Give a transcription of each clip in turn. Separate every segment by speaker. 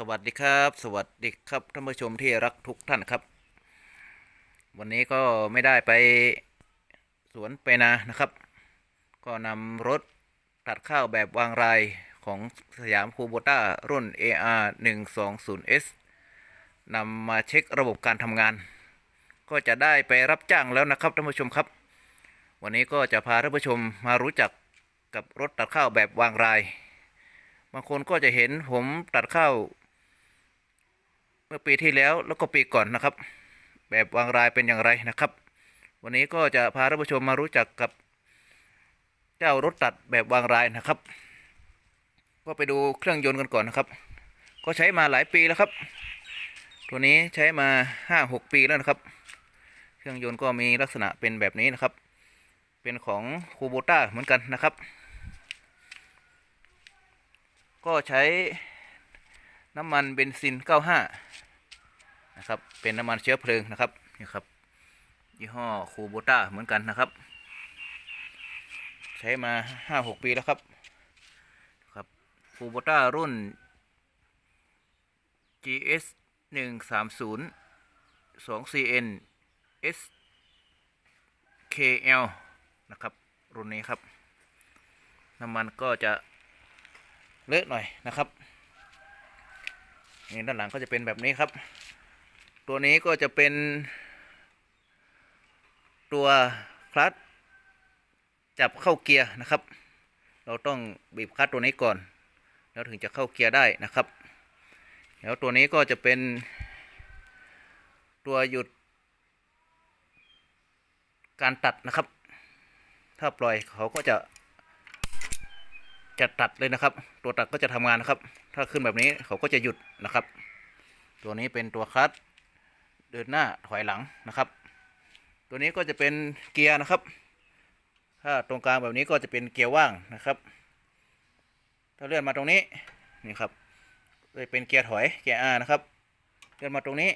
Speaker 1: สวัสดีครับ สวัสดีครับท่านผู้ชมที่รักทุกท่านครับ วันนี้ก็ไม่ได้ไปสวนไปนานะครับ ก็นำรถตัดข้าวแบบวางรายของสยามคูโบต้ารุ่น AR 120S นำมาเช็คระบบการทำงาน ก็จะได้ไปรับจ้างแล้วนะครับท่านผู้ชมครับ วันนี้ก็จะพาท่านผู้ชมมารู้จักกับรถตัดข้าวแบบวางรายบางคนก็จะเห็นผมตัดข้าว เมื่อปีที่แล้วแล้วก็ปีก่อนนะครับ แบบวางรายเป็นอย่างไรนะครับ วันนี้ก็จะพาท่านผู้ชมมารู้จักกับ เจ้ารถตัดแบบวางรายนะครับ ก็ไปดูเครื่องยนต์กันก่อนนะครับ ก็ใช้มาหลายปีแล้วครับ ตัวนี้ใช้มาห้าหกปีแล้วนะครับ เครื่องยนต์ก็มีลักษณะเป็นแบบนี้นะครับ เป็นของคูโบต้าเหมือนกันนะครับ ก็ใช้ น้ำมันเบนซิน 95 นะครับ เป็นน้ำมันเชื้อเพลิงนะครับนี่ครับ ยี่ห้อคูโบต้าเหมือนกันนะครับ ใช้มา 5-6 ปีแล้วครับครับคูโบต้ารุ่น GS 130 2CN SKL นะครับ รุ่นนี้ครับ น้ำมันก็จะเลอะหน่อยนะครับ นี่ด้านหลังก็จะเป็นแบบนี้ครับ ตัวนี้ก็จะเป็น ตัวคลัตจับเข้าเกียร์นะครับ เราต้องบีบคลัตตัวนี้ก่อน แล้วถึงจะเข้าเกียร์ได้นะครับ แล้วตัวนี้ก็จะเป็นตัวหยุดการตัดนะครับ ถ้าปล่อยเขาก็จะ จะตัดเลยนะครับ ตัวตัดก็จะทำงานนะครับ ถ้าขึ้นแบบนี้เขาก็จะหยุดนะครับ ตัวนี้เป็นตัวคลัตช์เดินหน้าถอยหลังนะครับ ตัวนี้ก็จะเป็นเกียร์นะครับ ถ้าตรงกลางแบบนี้ก็จะเป็นเกียร์ว่างนะครับ ถ้าเลื่อนมาตรงนี้นี่ครับจะเป็นเกียร์ถอยเกียร์ R นะครับ เลื่อนมาตรงนี้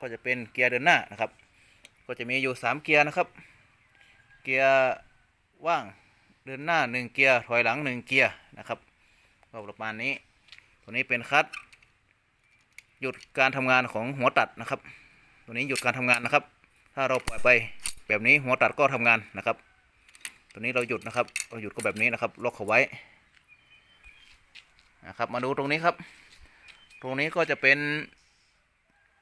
Speaker 1: ก็จะเป็นเกียร์เดินหน้านะครับ ก็จะมีอยู่สามเกียร์นะครับ เกียร์ว่าง เดินหน้าหนึ่งเกียร์ถอยหลังหนึ่งเกียร์นะครับก็ประมาณนี้ ตัวนี้เป็นคัดหยุดการทำงานของหัวตัดนะครับ ตัวนี้หยุดการทำงานนะครับ ถ้าเราปล่อยไปแบบนี้หัวตัดก็ทำงานนะครับ ตัวนี้เราหยุดนะครับเราหยุดก็แบบนี้นะครับล็อกเขาไว้นะครับมาดูตรงนี้ครับ ตรงนี้ก็จะเป็น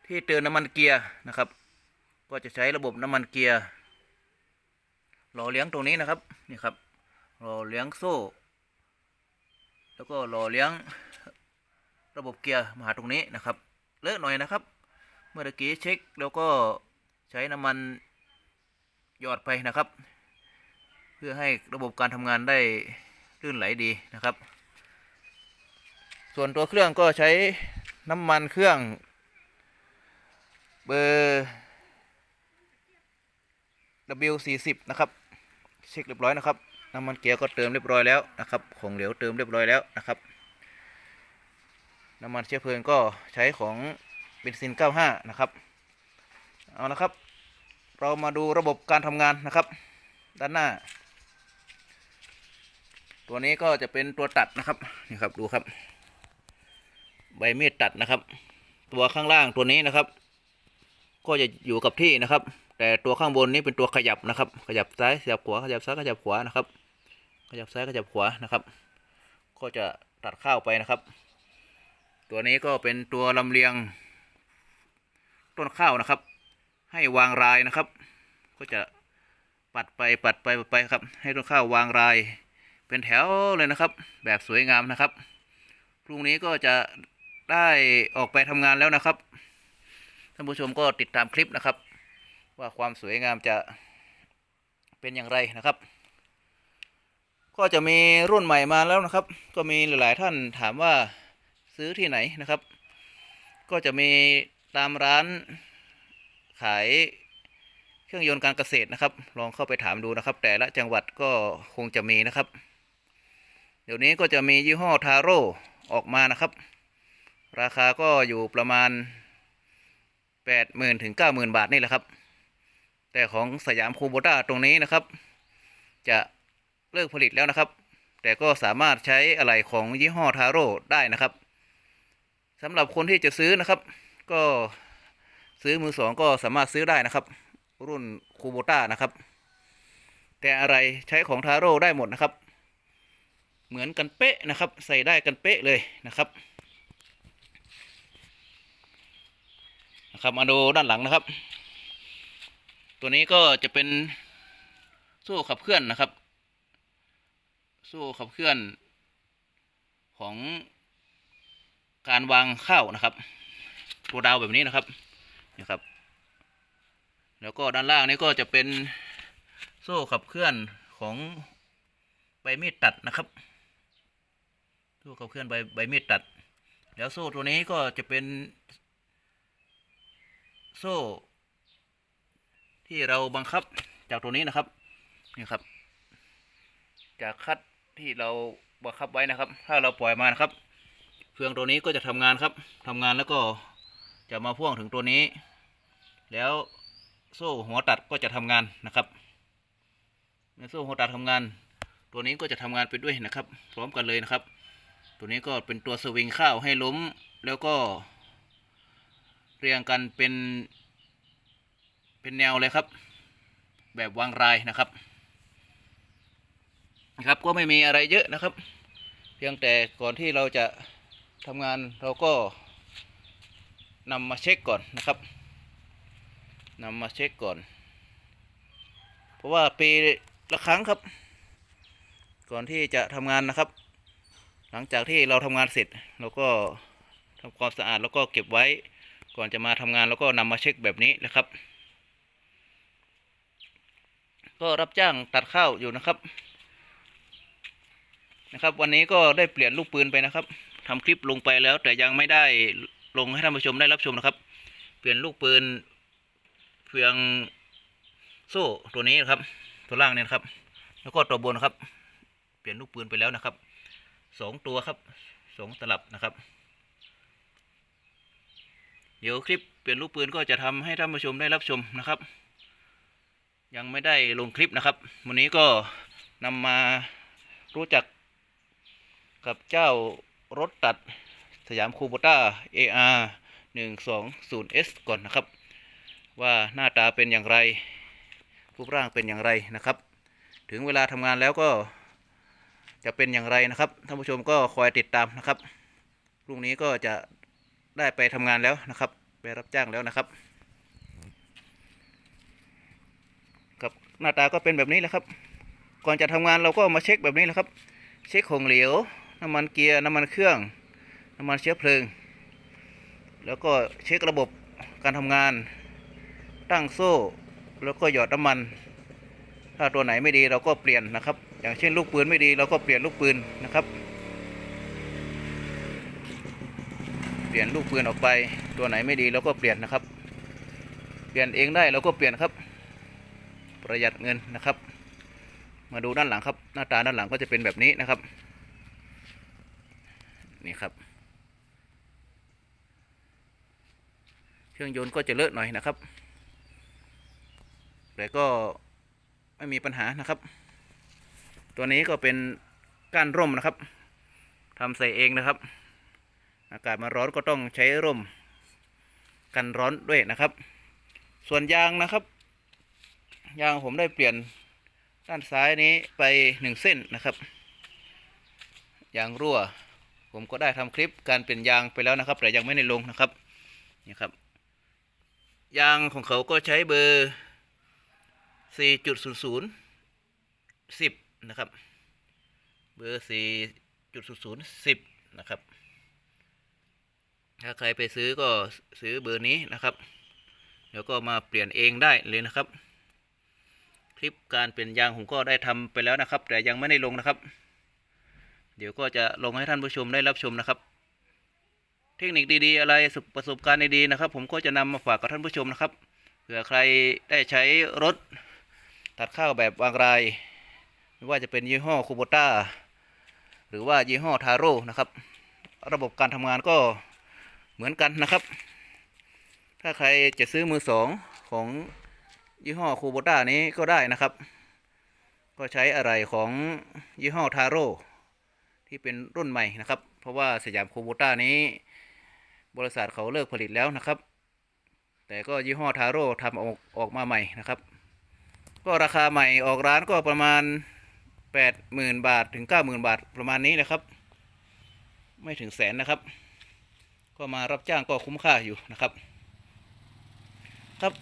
Speaker 1: ที่เตือนน้ำมันเกียร์นะครับ ก็จะใช้ระบบน้ำมันเกียร์หล่อเลี้ยงตรงนี้นะครับนี่ครับ หล่อเลี้ยงโซ่ แล้วก็หล่อเลี้ยงระบบเกียร์มาหาตรงนี้นะครับ เลอะหน่อยนะครับ เมื่อกี้เช็คแล้วก็ใช้น้ำมันหยอดไปนะครับ เพื่อให้ระบบการทำงานได้ลื่นไหลดีนะครับ ส่วนตัวเครื่องก็ใช้น้ำมันเครื่อง เบอร์ W40 นะครับ เช็คเรียบร้อยนะครับ น้ำมันเกียร์ก็เติมเรียบร้อยแล้วนะครับ ของเหลวเติมเรียบร้อยแล้วนะครับ น้ำมันเชื้อเพลิงก็ใช้ของเบนซิน 95 นะครับ เอานะครับ เรามาดูระบบการทำงานนะครับ ด้านหน้า ตัวนี้ก็จะเป็นตัวตัดนะครับ นี่ครับดูครับ ใบมีดตัดนะครับ ตัวข้างล่างตัวนี้นะครับ ก็จะอยู่กับที่นะครับแต่ตัวข้างบนนี้เป็นตัวขยับนะครับ ขยับซ้ายขยับขวาขยับซ้ายขยับขวานะครับ ขยับซ้ายขยับขวานะครับ ก็จะตัดข้าวไปนะครับ ตัวนี้ก็เป็นตัวลำเลียง ต้นข้าวนะครับ ให้วางรายนะครับ ก็จะปัดไปปัดไปปัดไปครับ ให้ต้นข้าววางราย เป็นแถวเลยนะครับ แบบสวยงามนะครับพรุ่งนี้ก็จะได้ออกไปทำงานแล้วนะครับท่านผู้ชมก็ติดตามคลิปนะครับ ว่าความสวยงามจะเป็นอย่างไรนะครับ ก็จะมีรุ่นใหม่มาแล้วนะครับ ก็มีหลาย ๆ ท่านถามว่าซื้อที่ไหนนะครับ ก็จะมีตามร้านขายเครื่องยนต์การเกษตรนะครับ ลองเข้าไปถามดูนะครับ แต่ละจังหวัดก็คงจะมีนะครับ เดี๋ยวนี้ก็จะมียี่ห้อทาโร่ออกมานะครับ ราคาก็อยู่ประมาณแปดหมื่นถึงเก้าหมื่นบาทนี่แหละครับ แต่ของสยามคูโบต้าตรงนี้นะครับ จะ เลิกผลิตแล้วนะครับ แต่ก็สามารถใช้อะไหล่ของยี่ห้อทาโร่ได้นะครับสำหรับคนที่จะซื้อนะครับ ก็ซื้อมือสองก็สามารถซื้อได้นะครับ รุ่นคูโบต้านะครับ แต่อะไรใช้ของทาโร่ได้หมดนะครับ เหมือนกันเป๊ะนะครับ ใส่ได้กันเป๊ะเลยนะครับนะครับมาดูด้านหลังนะครับ ตัวนี้ก็จะเป็นโซ่ขับเคลื่อนนะครับ โซ่ขับเคลื่อนของการวางข้าวนะครับ ตัวดาวแบบนี้นะครับนี่ครับ แล้วก็ด้านล่างนี้ก็จะเป็นโซ่ขับเคลื่อนของใบมีดตัดนะครับโซ่ขับเคลื่อนใบใบมีดตัด แล้วโซ่ตัวนี้ก็จะเป็น โซ่ ที่เราบังคับจากตัวนี้นะครับนี่ครับจากคัด ที่เราบังคับไว้นะครับ ถ้าเราปล่อยมานะครับเฟืองตัวนี้ก็จะทำงานครับทำงานแล้วก็จะมาพ่วงถึงตัวนี้ แล้วโซ่หัวตัดก็จะทำงานนะครับเมื่อโซ่หัวตัดทำงาน ตัวนี้ก็จะทำงานไปด้วยนะครับ พร้อมกันเลยนะครับ ตัวนี้ก็เป็นตัวสวิงข้าวให้ล้ม แล้วก็ เรียงกันเป็นเป็นแนวเลยครับ แบบวางรายนะครับ ครับก็ไม่มีอะไรเยอะนะครับ เพียงแต่ก่อนที่เราจะทำงานเราก็นำมาเช็คก่อนนะครับนำมาเช็คก่อน เพราะว่าปีละครั้งครับ ก่อนที่จะทำงานนะครับ หลังจากที่เราทำงานเสร็จเราก็ทำความสะอาดแล้วก็เก็บไว้ ก่อนจะมาทำงานแล้วก็นำมาเช็คแบบนี้นะครับ ก็รับจ้างตัดข้าวอยู่นะครับ นะครับ วันนี้ก็ได้เปลี่ยนลูกปืนไปนะครับทำคลิปลงไปแล้ว แต่ยังไม่ได้ลงให้ท่านผู้ชมได้รับชมนะครับ เปลี่ยนลูกปืนเพียงโซ่ตัวนี้นะครับ ตัวล่างเนี่ยครับ แล้วก็ตัวบนครับ เปลี่ยนลูกปืนไปแล้วนะครับสองตัวครับสองตลับนะครับ เดี๋ยวคลิปเปลี่ยนลูกปืนก็จะทำให้ท่านผู้ชมได้รับชมนะครับ ยังไม่ได้ลงคลิปนะครับ วันนี้ก็นำมารู้จัก กับเจ้ารถตัดสยามคูโบต้า AR 120S ก่อนนะครับ ว่าหน้าตาเป็นอย่างไรรูปร่างเป็นอย่างไรนะครับ ถึงเวลาทำงานแล้วก็จะเป็นอย่างไรนะครับท่านผู้ชมก็คอยติดตามนะครับพรุ่งนี้ก็จะได้ไปทำงานแล้วนะครับ ไปรับจ้างแล้วนะครับครับหน้าตาก็เป็นแบบนี้แหละครับ ก่อนจะทำงานเราก็มาเช็คแบบนี้แหละครับ เช็คของเหลว น้ำมันเกียร์น้ำมันเครื่อง น้ำมันเชื้อเพลิง แล้วก็เช็คระบบการทำงาน ตั้งโซ่ แล้วก็หยอดน้ำมัน ถ้าตัวไหนไม่ดีเราก็เปลี่ยนนะครับ อย่างเช่นลูกปืนไม่ดีเราก็เปลี่ยนลูกปืนนะครับ เปลี่ยนลูกปืนออกไป ตัวไหนไม่ดีเราก็เปลี่ยนนะครับ เปลี่ยนเองได้เราก็เปลี่ยนครับ ประหยัดเงินนะครับ มาดูด้านหลังครับ หน้าตาด้านหลังก็จะเป็นแบบนี้นะครับ นี่ครับ เครื่องยนต์ก็จะเลอะหน่อยนะครับ แต่ก็ไม่มีปัญหานะครับ ตัวนี้ก็เป็นก้านร่มนะครับทำใส่เองนะครับ อากาศมาร้อนก็ต้องใช้ร่ม กันร้อนด้วยนะครับ ส่วนยางนะครับ ยางผมได้เปลี่ยนด้านซ้ายนี้ไปหนึ่งเส้นนะครับ ยางรั่ว ผมก็ได้ทำคลิปการเปลี่ยนยางไปแล้วนะครับ แต่ยังไม่ได้ลงนะครับนี่ครับ ยางของเขาก็ใช้เบอร์ 4.00 10 นะครับ เบอร์ 4.00 10 นะครับ ถ้าใครไปซื้อก็ซื้อเบอร์นี้นะครับ แล้วก็มาเปลี่ยนเองได้เลยนะครับ คลิปการเปลี่ยนยางผมก็ได้ทำไปแล้วนะครับ แต่ยังไม่ได้ลงนะครับ เดี๋ยวก็จะลงให้ท่านผู้ชมได้รับชมนะครับ เทคนิคดีๆ อะไรประสบการณ์ดีๆนะครับ ผมก็จะนำมาฝากกับท่านผู้ชมนะครับเผื่อใครได้ใช้รถตัดข้าวแบบวางรายไม่ว่าจะเป็นยี่ห้อคูโบต้าหรือว่ายี่ห้อทาโร่นะครับ ระบบการทำงานก็เหมือนกันนะครับ ถ้าใครจะซื้อมือสองของยี่ห้อคูโบต้านี้ก็ได้นะครับ ก็ใช้อะไรของยี่ห้อทาโร่ ที่เป็นรุ่นใหม่นะครับ เพราะว่าสยามคูโบต้านี้ บริษัทเขาเลิกผลิตแล้วนะครับ แต่ก็ยี่ห้อทาโร่ทำออกออกมาใหม่นะครับ ก็ราคาใหม่ออกร้านก็ประมาณแปดหมื่นบาทถึงเก้าหมื่นบาทประมาณนี้นะครับ ไม่ถึงแสนนะครับ ก็มารับจ้างก็คุ้มค่าอยู่นะครับ ครับ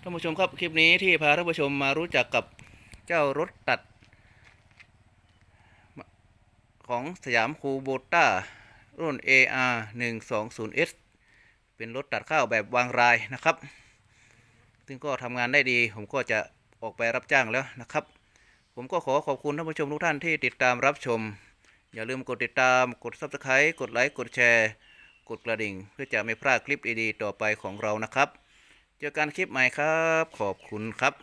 Speaker 1: ท่านผู้ชมครับคลิปนี้ที่พาท่านผู้ชมมารู้จักกับเจ้ารถตัด ของสยามคูโบต้ารุ่น AR 120S เป็นรถตัดข้าวแบบวางรายนะครับ ซึ่งก็ทำงานได้ดี ผมก็จะออกไปรับจ้างแล้วนะครับ ผมก็ขอขอบคุณท่านผู้ชมทุกท่านที่ติดตามรับชม อย่าลืมกดติดตาม กด Subscribe กดไลค์ กดแชร์ กดกระดิ่ง เพื่อจะไม่พลาดคลิปดีๆต่อไปของเรานะครับ เจอกันคลิปใหม่ครับ ขอบคุณครับ